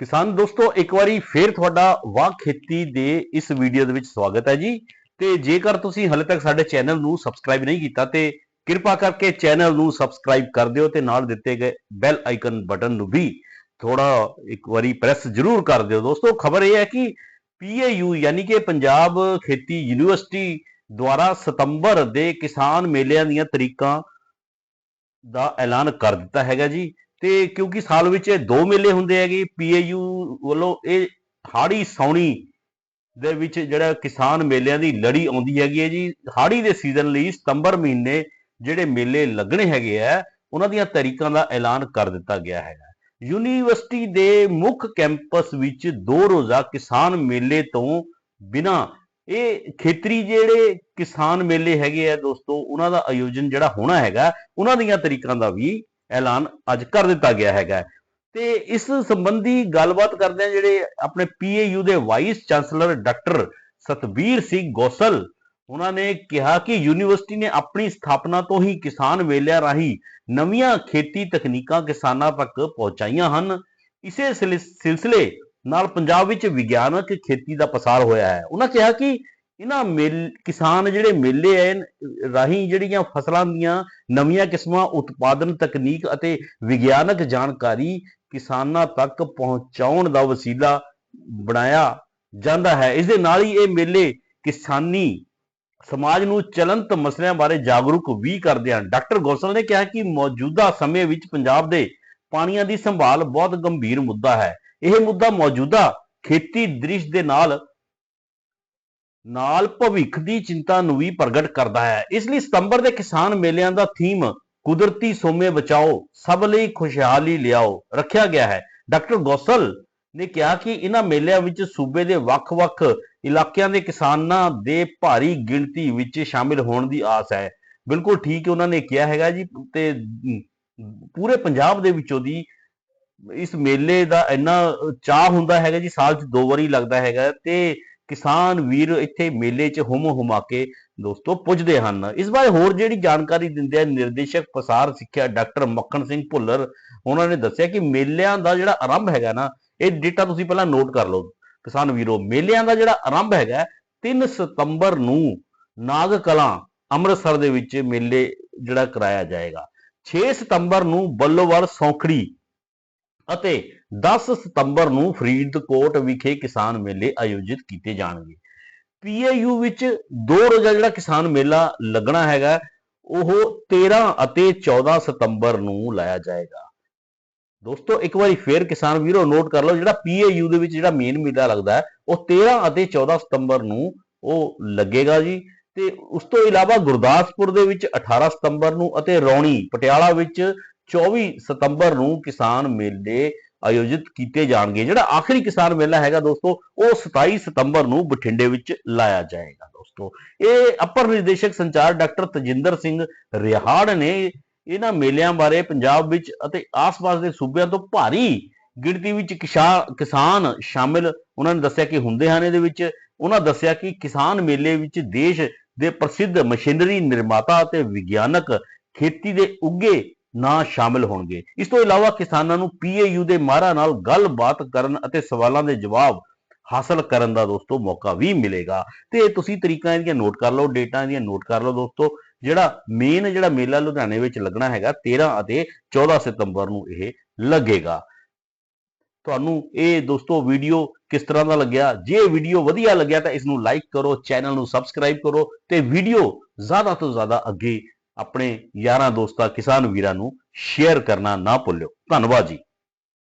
ਕਿਸਾਨ ਦੋਸਤੋ, ਇੱਕ ਵਾਰੀ ਫੇਰ ਤੁਹਾਡਾ ਵਾਹ ਖੇਤੀ ਦੇ ਇਸ ਵੀਡੀਓ ਦੇ ਵਿੱਚ ਸਵਾਗਤ ਹੈ ਜੀ। ਤੇ ਜੇਕਰ ਤੁਸੀਂ ਹਲੇ ਤੱਕ ਸਾਡੇ ਚੈਨਲ ਨੂੰ ਸਬਸਕ੍ਰਾਈਬ ਨਹੀਂ ਕੀਤਾ, ਤੇ ਕਿਰਪਾ ਕਰਕੇ ਚੈਨਲ ਨੂੰ ਸਬਸਕ੍ਰਾਈਬ ਕਰ ਦਿਓ ਤੇ ਨਾਲ ਦਿੱਤੇ ਗਏ ਬੈਲ ਆਈਕਨ ਬਟਨ ਨੂੰ ਵੀ ਥੋੜਾ ਇੱਕ ਵਾਰੀ ਪ੍ਰੈਸ ਜ਼ਰੂਰ ਕਰ ਦਿਓ। ਦੋਸਤੋ, ਖਬਰ ਇਹ ਹੈ ਕਿ ਪੀਏਯੂ ਯਾਨੀ ਕਿ ਪੰਜਾਬ ਖੇਤੀ ਯੂਨੀਵਰਸਿਟੀ ਦੁਆਰਾ ਸਤੰਬਰ ਦੇ ਕਿਸਾਨ ਮੇਲਿਆਂ ਦੀਆਂ ਤਰੀਕਾਂ ਦਾ ਐਲਾਨ ਕਰ ਦਿੱਤਾ ਹੈਗਾ ਜੀ। ਤੇ ਕਿਉਂਕਿ ਸਾਲ ਵਿੱਚ ਇਹ ਦੋ ਮੇਲੇ ਹੁੰਦੇ ਹੈਗੇ, ਪੀਏਯੂ ਵੱਲੋਂ ਇਹ ਹਾੜੀ ਸੌਣੀ ਦੇ ਵਿੱਚ ਜਿਹੜਾ ਕਿਸਾਨ ਮੇਲਿਆਂ ਦੀ ਲੜੀ ਆਉਂਦੀ ਹੈਗੀ ਹੈ ਜੀ। ਹਾੜੀ ਦੇ ਸੀਜ਼ਨ ਲਈ ਸਤੰਬਰ ਮਹੀਨੇ ਜਿਹੜੇ ਮੇਲੇ ਲੱਗਣੇ ਹੈਗੇ ਆ, ਉਹਨਾਂ ਦੀਆਂ ਤਰੀਕਾਂ ਦਾ ਐਲਾਨ ਕਰ ਦਿੱਤਾ ਗਿਆ ਹੈਗਾ। ਯੂਨੀਵਰਸਿਟੀ ਦੇ ਮੁੱਖ ਕੈਂਪਸ ਵਿੱਚ ਦੋ ਰੋਜ਼ਾ ਕਿਸਾਨ ਮੇਲੇ ਤੋਂ ਬਿਨਾ, ਇਹ ਖੇਤਰੀ ਜਿਹੜੇ ਕਿਸਾਨ ਮੇਲੇ ਹੈਗੇ ਆ ਦੋਸਤੋ, ਉਹਨਾਂ ਦਾ ਆਯੋਜਨ ਜਿਹੜਾ ਹੋਣਾ ਹੈਗਾ, ਉਹਨਾਂ ਦੀਆਂ ਤਰੀਕਾਂ ਦਾ ਵੀ ਐਲਾਨ ਅੱਜ ਕਰ ਦਿੱਤਾ ਗਿਆ ਹੈਗਾ ਤੇ ਇਸ ਸੰਬੰਧੀ ਗੱਲਬਾਤ ਕਰਦੇ ਆ ਜਿਹੜੇ ਆਪਣੇ ਪੀਏਯੂ ਦੇ vice chancellor doctor Satbir Singh Gosal, ਉਹਨਾਂ ਨੇ ਕਿਹਾ ਕਿ ਯੂਨੀਵਰਸਿਟੀ ਨੇ ਆਪਣੀ ਸਥਾਪਨਾ ਤੋਂ ਹੀ ਕਿਸਾਨ ਵੇਲਿਆਂ ਰਾਹੀਂ ਨਵੀਆਂ ਖੇਤੀ ਤਕਨੀਕਾਂ ਕਿਸਾਨਾਂ ਤੱਕ ਪਹੁੰਚਾਈਆਂ ਹਨ। ਇਸੇ ਸਿਲ- ਸਿਲਸਿਲੇ ਨਾਲ ਪੰਜਾਬ ਵਿੱਚ ਵਿਗਿਆਨਕ ਖੇਤੀ ਦਾ ਪਸਾਰ ਹੋਇਆ ਹੈ। ਉਹਨਾਂ ਕਿਹਾ ਕਿ ਇਹਨਾਂ ਮੇਲ, ਕਿਸਾਨ ਜਿਹੜੇ ਮੇਲੇ ਐ ਰਾਹੀਂ ਜਿਹੜੀਆਂ ਫਸਲਾਂ ਦੀਆਂ ਨਵੀਆਂ ਕਿਸਮਾਂ, ਉਤਪਾਦਨ ਤਕਨੀਕ ਅਤੇ ਵਿਗਿਆਨਕ ਜਾਣਕਾਰੀ ਕਿਸਾਨਾਂ ਤੱਕ ਪਹੁੰਚਾਉਣ ਦਾ ਵਸੀਲਾ ਬਣਾਇਆ ਜਾਂਦਾ ਹੈ। ਇਸ ਦੇ ਨਾਲ ਹੀ ਇਹ ਮੇਲੇ ਕਿਸਾਨੀ ਸਮਾਜ ਨੂੰ ਚਲੰਤ ਮਸਲਿਆਂ ਬਾਰੇ ਜਾਗਰੂਕ ਵੀ ਕਰਦੇ ਹਨ। ਡਾਕਟਰ ਗੋਸਲ ਨੇ ਕਿਹਾ ਕਿ ਮੌਜੂਦਾ ਸਮੇਂ ਵਿੱਚ ਪੰਜਾਬ ਦੇ ਪਾਣੀਆਂ ਦੀ ਸੰਭਾਲ ਬਹੁਤ ਗੰਭੀਰ ਮੁੱਦਾ ਹੈ। ਇਹ ਮੁੱਦਾ ਮੌਜੂਦਾ ਖੇਤੀ ਦ੍ਰਿਸ਼ ਦੇ ਨਾਲ ਨਾਲ ਭਵਿੱਖ ਦੀ ਚਿੰਤਾ ਨੂੰ ਵੀ ਪ੍ਰਗਟ ਕਰਦਾ ਹੈ। ਇਸ ਲਈ ਸਤੰਬਰ ਦੇ ਕਿਸਾਨ ਮੇਲਿਆਂ ਦਾ ਥੀਮ ਕੁਦਰਤੀ ਸੋਮੇ ਬਚਾਓ, ਸਭ ਲਈ ਖੁਸ਼ਹਾਲੀ ਲਿਆਓ, ਰੱਖਿਆ ਗਿਆ ਹੈ। ਡਾਕਟਰ ਗੋਸਲ ਨੇ ਕਿਹਾ ਕਿ ਇਹਨਾਂ ਮੇਲਿਆਂ ਵਿੱਚ ਸੂਬੇ ਦੇ ਵੱਖ-ਵੱਖ ਇਲਾਕਿਆਂ ਦੇ ਕਿਸਾਨਾਂ ਦੇ ਭਾਰੀ ਗਿਣਤੀ ਵਿੱਚ ਸ਼ਾਮਿਲ ਹੋਣ ਦੀ ਆਸ ਹੈ। ਬਿਲਕੁਲ ਠੀਕ ਉਹਨਾਂ ਨੇ ਕਿਹਾ ਹੈਗਾ ਜੀ ਤੇ ਪੂਰੇ ਪੰਜਾਬ ਦੇ ਵਿੱਚੋਂ ਦੀ ਇਸ ਮੇਲੇ ਦਾ ਇੰਨਾ ਚਾਹ ਹੁੰਦਾ ਹੈਗਾ ਜੀ, ਸਾਲ 'ਚ ਦੋ ਵਾਰੀ ਲੱਗਦਾ ਹੈਗਾ ਤੇ ਕਿਸਾਨ ਵੀਰ ਇੱਥੇ ਮੇਲੇ 'ਚ ਹੁਮ ਹੁਮਾ ਕੇ ਦੋਸਤੋ ਪੁੱਜਦੇ ਹਨ। ਇਸ ਬਾਰੇ ਹੋਰ ਜਿਹੜੀ ਜਾਣਕਾਰੀ ਦਿੰਦੇ ਆ ਨਿਰਦੇਸ਼ਕ ਪਸਾਰ ਸਿੱਖਿਆ ਡਾਕਟਰ ਮੱਖਣ ਸਿੰਘ ਭੁੱਲਰ, ਉਹਨਾਂ ਨੇ ਦੱਸਿਆ ਕਿ ਮੇਲਿਆਂ ਦਾ ਜਿਹੜਾ ਆਰੰਭ ਹੈਗਾ ਨਾ, ਇਹ ਡੇਟਾ ਤੁਸੀਂ ਪਹਿਲਾਂ ਨੋਟ ਕਰ ਲਓ। ਕਿਸਾਨ ਵੀਰੋ, ਮੇਲਿਆਂ ਦਾ ਜਿਹੜਾ ਆਰੰਭ ਹੈਗਾ 3 ਸਤੰਬਰ ਨੂੰ ਨਾਗ ਕਲਾਂ ਅੰਮ੍ਰਿਤਸਰ ਦੇ ਵਿੱਚ ਮੇਲੇ ਜਿਹੜਾ ਕਰਾਇਆ ਜਾਏਗਾ। 6 ਸਤੰਬਰ ਨੂੰ ਬੱਲੋਵਾਲ ਸੌਂਖੜੀ ਅਤੇ 10 ਸਤੰਬਰ ਨੂੰ ਫਰੀਦਕੋਟ ਵਿਖੇ ਕਿਸਾਨ ਮੇਲੇ ਆਯੋਜਿਤ ਕੀਤੇ ਜਾਣਗੇ। ਪੀਏਯੂ ਵਿੱਚ ਦੋ ਰੋਜ਼ਾ ਜਿਹੜਾ ਕਿਸਾਨ ਮੇਲਾ ਲੱਗਣਾ ਹੈਗਾ, ਉਹ 13 ਅਤੇ 14 ਸਤੰਬਰ ਨੂੰ ਲਾਇਆ ਜਾਏਗਾ। ਦੋਸਤੋ, ਇੱਕ ਵਾਰੀ ਫੇਰ ਕਿਸਾਨ ਵੀਰੋ ਨੋਟ ਕਰ ਲਓ, ਜਿਹੜਾ ਪੀਏਯੂ ਦੇ ਵਿੱਚ ਜਿਹੜਾ ਮੇਨ ਮੇਲਾ ਲੱਗਦਾ ਹੈ, ਉਹ 13 ਅਤੇ 14 ਸਤੰਬਰ ਨੂੰ ਉਹ ਲੱਗੇਗਾ ਜੀ। ਤੇ ਉਸ ਤੋਂ ਇਲਾਵਾ ਗੁਰਦਾਸਪੁਰ ਦੇ ਵਿੱਚ 18 ਸਤੰਬਰ ਨੂੰ ਅਤੇ ਰੌਣੀ ਪਟਿਆਲਾ ਵਿੱਚ 24 ਸਤੰਬਰ ਨੂੰ ਕਿਸਾਨ ਮੇਲੇ ਆਯੋਜਿਤ ਕੀਤੇ ਜਾਣਗੇ। ਜਿਹੜਾ ਆਖਰੀ ਕਿਸਾਨ ਮੇਲਾ ਹੈਗਾ ਦੋਸਤੋ, ਉਹ 27 ਸਤੰਬਰ ਨੂੰ ਬਠਿੰਡੇ ਵਿੱਚ ਲਾਇਆ ਜਾਏਗਾ ਦੋਸਤੋ। ਇਹ ਅਪਰ ਨਿਰਦੇਸ਼ਕ ਸੰਚਾਰ ਡਾਕਟਰ ਤਜਿੰਦਰ ਸਿੰਘ ਰਿਹਾੜ ਨੇ ਇਹਨਾਂ ਮੇਲਿਆਂ ਬਾਰੇ ਪੰਜਾਬ ਵਿੱਚ ਅਤੇ ਆਸ-ਪਾਸ ਦੇ ਸੂਬਿਆਂ ਤੋਂ ਭਾਰੀ ਗਿਣਤੀ ਵਿੱਚ ਕਿਸਾਨ ਸ਼ਾਮਿਲ ਉਹਨਾਂ ਨੇ ਦੱਸਿਆ ਕਿ ਹੁੰਦੇ ਹਨ ਇਹਦੇ ਵਿੱਚ। ਉਹਨਾਂ ਦੱਸਿਆ ਕਿ ਕਿਸਾਨ ਮੇਲੇ ਵਿੱਚ ਦੇਸ਼ ਦੇ ਪ੍ਰਸਿੱਧ ਮਸ਼ੀਨਰੀ ਨਿਰਮਾਤਾ ਅਤੇ ਵਿਗਿਆਨਕ ਖੇਤੀ ਦੇ ਉੱਗੇ ਨਾ ਸ਼ਾਮਿਲ ਹੋਣਗੇ। ਇਸ ਤੋਂ ਇਲਾਵਾ ਕਿਸਾਨਾਂ ਨੂੰ ਪੀਏਯੂ ਦੇ ਮਾਹਰਾਂ ਨਾਲ ਗੱਲਬਾਤ ਕਰਨ ਅਤੇ ਸਵਾਲਾਂ ਦੇ ਜਵਾਬ ਹਾਸਲ ਕਰਨ ਦਾ ਦੋਸਤੋ ਮੌਕਾ ਵੀ ਮਿਲੇਗਾ। ਤੇ ਤੁਸੀਂ ਤਰੀਕਾਂ ਇਹਦੀਆਂ ਨੋਟ ਕਰ ਲਓ ਡੇਟਾ ਇਹਦੀਆਂ ਨੋਟ ਕਰ ਲਓ ਦੋਸਤੋ। ਜਿਹੜਾ ਮੇਨ ਜਿਹੜਾ ਮੇਲਾ ਲੁਧਿਆਣੇ ਵਿੱਚ ਲੱਗਣਾ ਹੈਗਾ 13 ਅਤੇ 14 ਸਤੰਬਰ ਨੂੰ ਇਹ ਲੱਗੇਗਾ। ਤੁਹਾਨੂੰ ਇਹ ਦੋਸਤੋ ਵੀਡੀਓ ਕਿਸ ਤਰ੍ਹਾਂ ਦਾ ਲੱਗਿਆ? ਜੇ ਵੀਡੀਓ ਵਧੀਆ ਲੱਗਿਆ ਤਾਂ ਇਸ ਨੂੰ ਲਾਈਕ ਕਰੋ ਚੈਨਲ ਨੂੰ ਸਬਸਕ੍ਰਾਈਬ ਕਰੋ ਤੇ ਵੀਡੀਓ ਜ਼ਿਆਦਾ ਤੋਂ ਜ਼ਿਆਦਾ ਅੱਗੇ ਆਪਣੇ ਯਾਰਾਂ ਦੋਸਤਾਂ ਕਿਸਾਨ ਵੀਰਾਂ ਨੂੰ ਸ਼ੇਅਰ ਕਰਨਾ ਨਾ ਭੁੱਲਿਓ। ਧੰਨਵਾਦ ਜੀ।